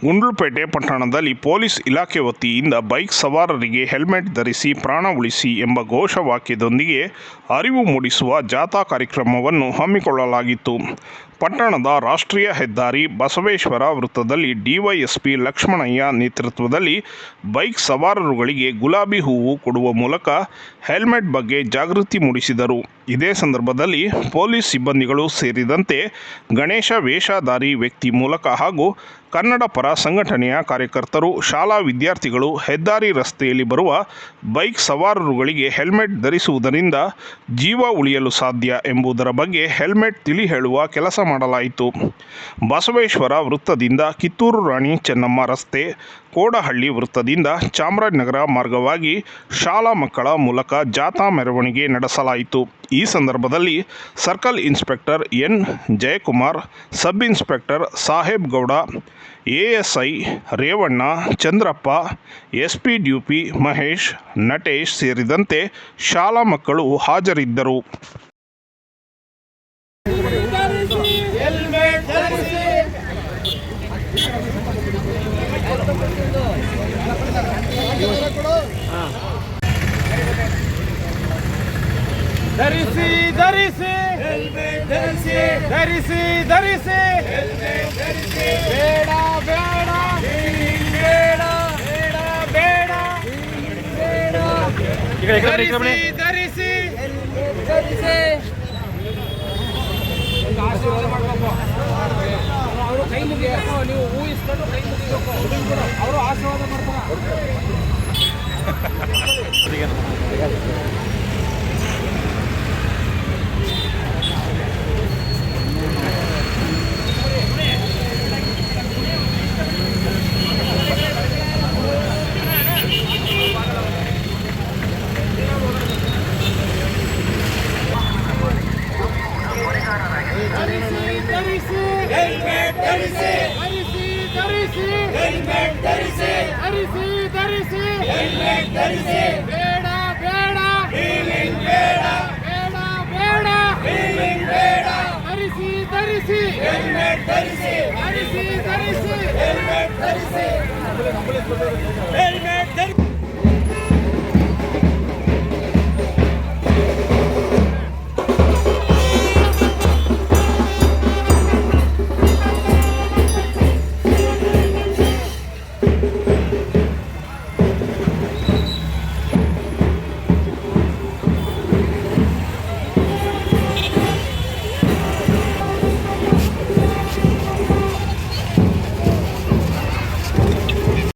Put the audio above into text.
ಗುಂಡ್ಲುಪೇಟೆ ಪಟ್ಟಣದಲ್ಲಿ ಪೊಲೀಸ್ ಇಲಾಖೆ ವತಿಯಿಂದ ಬೈಕ್ ಸವಾರರಿಗೆ ಹೆಲ್ಮೆಟ್ ಧರಿಸಿ ಪ್ರಾಣ ಉಳಿಸಿ ಎಂಬ ಘೋಷವಾಕ್ಯದೊಂದಿಗೆ ಅರಿವು ಮೂಡಿಸುವ ಜಾಥಾ ಕಾರ್ಯಕ್ರಮವನ್ನು ಹಮ್ಮಿಕೊಳ್ಳಲಾಗಿತ್ತು. ಪಟ್ಟಣದ ರಾಷ್ಟ್ರೀಯ ಹೆದ್ದಾರಿ ಬಸವೇಶ್ವರ ವೃತ್ತದಲ್ಲಿ ಡಿವೈಎಸ್ಪಿ ಲಕ್ಷ್ಮಣಯ್ಯ ನೇತೃತ್ವದಲ್ಲಿ ಬೈಕ್ ಸವಾರರುಗಳಿಗೆ ಗುಲಾಬಿ ಹೂವು ಕೊಡುವ ಮೂಲಕ ಹೆಲ್ಮೆಟ್ ಬಗ್ಗೆ ಜಾಗೃತಿ ಮೂಡಿಸಿದರು. ಇದೇ ಸಂದರ್ಭದಲ್ಲಿ ಪೊಲೀಸ್ ಸಿಬ್ಬಂದಿಗಳು ಸೇರಿದಂತೆ ಗಣೇಶ ವೇಷಧಾರಿ ವ್ಯಕ್ತಿ ಮೂಲಕ ಹಾಗೂ ಕನ್ನಡ ಪರ ಸಂಘಟನೆಯ ಕಾರ್ಯಕರ್ತರು, ಶಾಲಾ ವಿದ್ಯಾರ್ಥಿಗಳು, ಹೆದ್ದಾರಿ ರಸ್ತೆಯಲ್ಲಿ ಬರುವ ಬೈಕ್ ಸವಾರರುಗಳಿಗೆ ಹೆಲ್ಮೆಟ್ ಧರಿಸುವುದರಿಂದ ಜೀವ ಉಳಿಯಲು ಸಾಧ್ಯ ಎಂಬುದರ ಬಗ್ಗೆ ಹೆಲ್ಮೆಟ್ ತಿಳಿ ಹೇಳುವ ಕೆಲಸ ಮಾಡಲಾಯಿತು. ಬಸವೇಶ್ವರ ವೃತ್ತದಿಂದ ಕಿತ್ತೂರು ರಾಣಿ ಚೆನ್ನಮ್ಮ ರಸ್ತೆ, ಕೋಡಹಳ್ಳಿ ವೃತ್ತದಿಂದ ಚಾಮರಾಜನಗರ ಮಾರ್ಗವಾಗಿ ಶಾಲಾ ಮಕ್ಕಳ ಮೂಲಕ ಜಾಥಾ ಮೆರವಣಿಗೆ ನಡೆಸಲಾಯಿತು. ಈ ಸಂದರ್ಭದಲ್ಲಿ circle inspector N. Jayakumar, sub inspector Saheb Gowda ASI Revanna Chandrappa S P ಡ್ಯೂಪಿ Mahesh Natesh ಸೇರಿದಂತೆ ಶಾಲಾ ಮಕ್ಕಳು ಹಾಜರಿದ್ದರು. ಧರಿಸಿ ಧರಿಸಿ. ಧರಿಸಿ ಧರಿಸಿ. ಬೇಡ ಬೇಡ. ಬೇಡ ಬೇಡ ಬೇಡ. ಧರಿಸಿ ಧರಿಸಿ. ಧರಿಸಿ. ಧರಿಸಿ ಧರಿಸಿ ಧರಿಸಿ ಹೆಲ್ಮೆಟ್ ಧರಿಸಿ ಧರಿಸಿ ಧರಿಸಿ ಹೆಲ್ಮೆಟ್ ಧರಿಸಿ ಬೇಡ ಬೇಡ ಫೀಲಿಂಗ್ ಬೇಡ ಬೇಡ ಬೇಡ ಫೀಲಿಂಗ್ ಬೇಡ ಧರಿಸಿ ಧರಿಸಿ ಹೆಲ್ಮೆಟ್ ಧರಿಸಿ ಧರಿಸಿ ಧರಿಸಿ ಹೆಲ್ಮೆಟ್ ಧರಿಸಿ ಹೆಲ್ಮೆಟ್ ಧರಿಸಿ